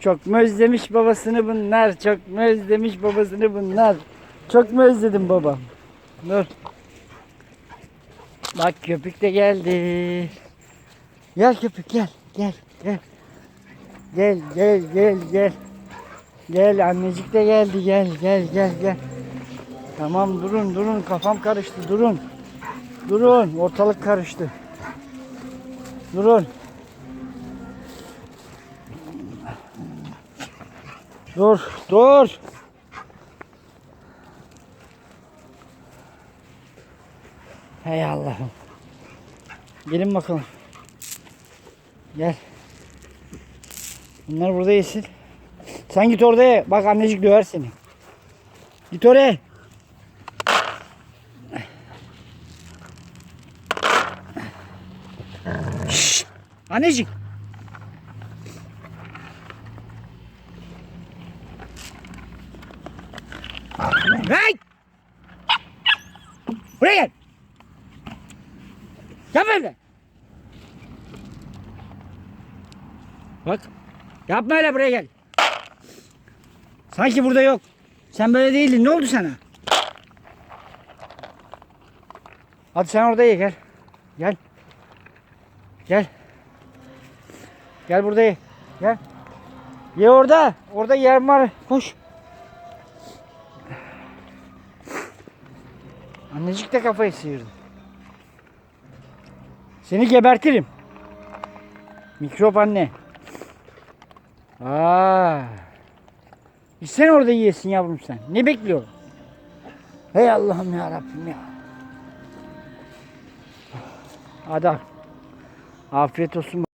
Çok mu özlemiş babasını bunlar? Çok mu özlemiş babasını bunlar? Çok mu özledim babam? Dur. Bak köpük de geldi. Gel köpük gel. Gel gel. Gel gel gel gel. Gel annecik de geldi gel gel gel gel. Tamam durun durun kafam karıştı durun. Durun ortalık karıştı. Durun. Dur dur. Hey Allah'ım. Gelin bakalım. Gel. Bunlar burada yesin. Sen git orada ye. Bak annecik döver seni. Git oraya. Şşt! Annecik. Hey! Buraya gel. Gel böyle. Bak. Yapma öyle buraya gel. Sanki burada yok. Sen böyle değildin. Ne oldu sana? Hadi sen orada ye gel. Gel. Gel. Gel burada ye. Gel. Ye orada. Orada yer var. Koş. Annecik de kafayı sıyırdı. Seni gebertirim. Mikrop anne. Aa. Sen orada yiyesin yavrum sen. Ne bekliyorsun? Hey Allah'ım ya Rabbim ya. Hadi al. Afiyet olsun.